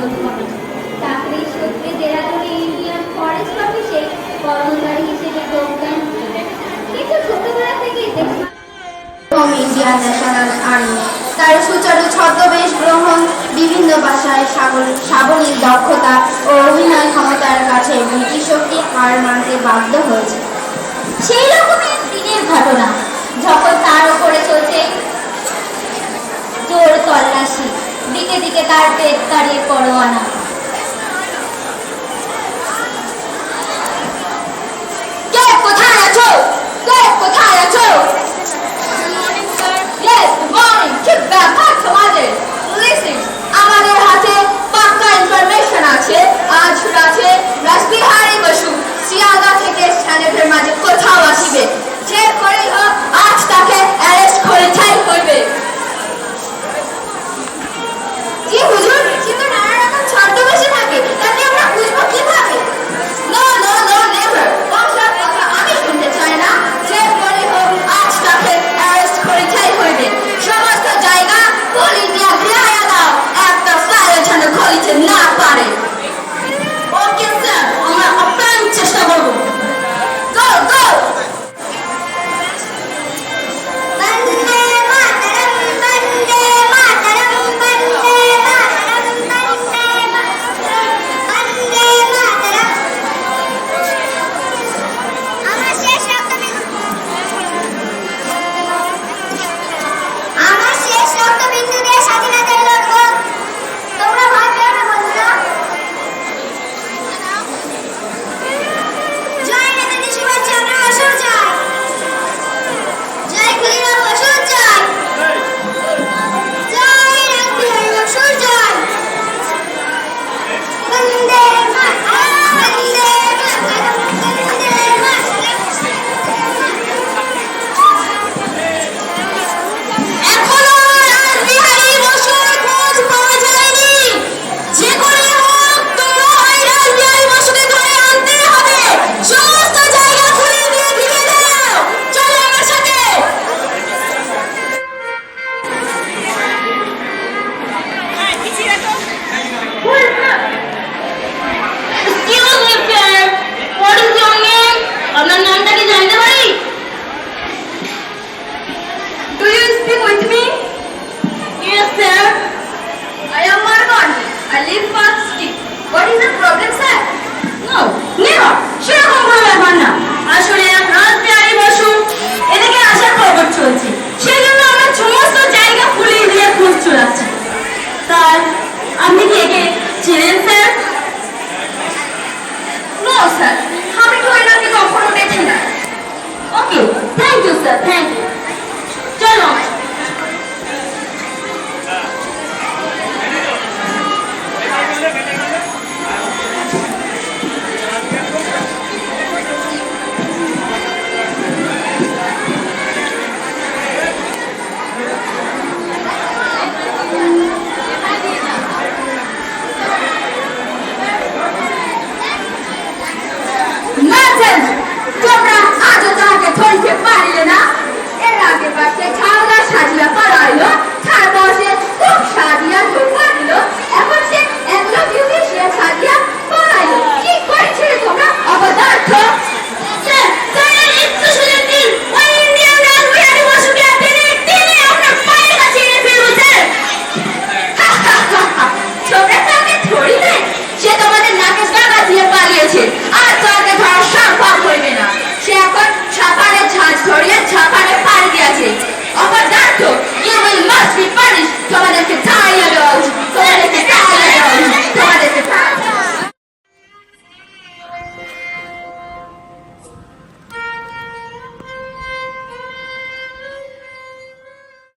বদল করে চাকরির সূত্রে দেরাদুনে ইন্ডিয়ান ফরেস্ট অফিসে কর্মচারী হিসেবে যোগদান কিন্তু ছোটবেলা থেকে ইন্ডিয়ান ন্যাশনাল আর্মি তার সুচারু ছদ্মবেশ গ্রহণ বিভিন্ন ভাষায় সাবলীল দক্ষতা ও অভিনয় ক্ষমতার কাছে ব্রিটিশ শক্তি হার মানতে বাধ্য হয়েছে সেই রকমের দিনের ঘটনা, যখন তার উপর দিকে দিকে তার পেট তাড়িয়ে পরোয়ানা।